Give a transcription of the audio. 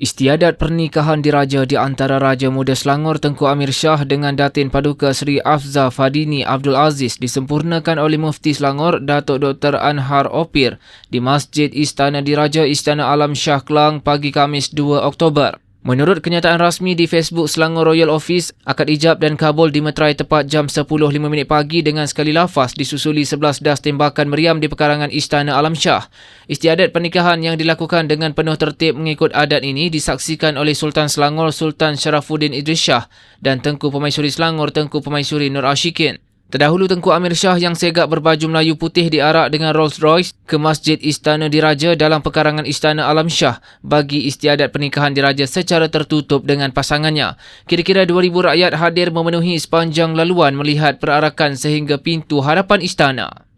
Istiadat pernikahan diraja di antara Raja Muda Selangor Tengku Amir Shah dengan Datin Paduka Seri Afza Fadini Abdul Aziz disempurnakan oleh Mufti Selangor Datuk Dr. Anhar Opir di Masjid Istana Diraja Istana Alam Shah Kelang pagi Kamis 2 Oktober. Menurut kenyataan rasmi di Facebook Selangor Royal Office, akad ijab dan kabul dimeterai tepat jam 10.05 pagi dengan sekali lafaz disusuli 11 das tembakan meriam di pekarangan Istana Alam Shah. Istiadat pernikahan yang dilakukan dengan penuh tertib mengikut adat ini disaksikan oleh Sultan Selangor Sultan Sharafuddin Idris Shah dan Tengku Pemaisuri Selangor Tengku Pemaisuri Nur Ashikin. Terdahulu Tengku Amir Shah yang segak berbaju Melayu putih diarak dengan Rolls Royce ke Masjid Istana Diraja dalam pekarangan Istana Alam Shah bagi istiadat pernikahan diraja secara tertutup dengan pasangannya. Kira-kira 2,000 rakyat hadir memenuhi sepanjang laluan melihat perarakan sehingga pintu hadapan istana.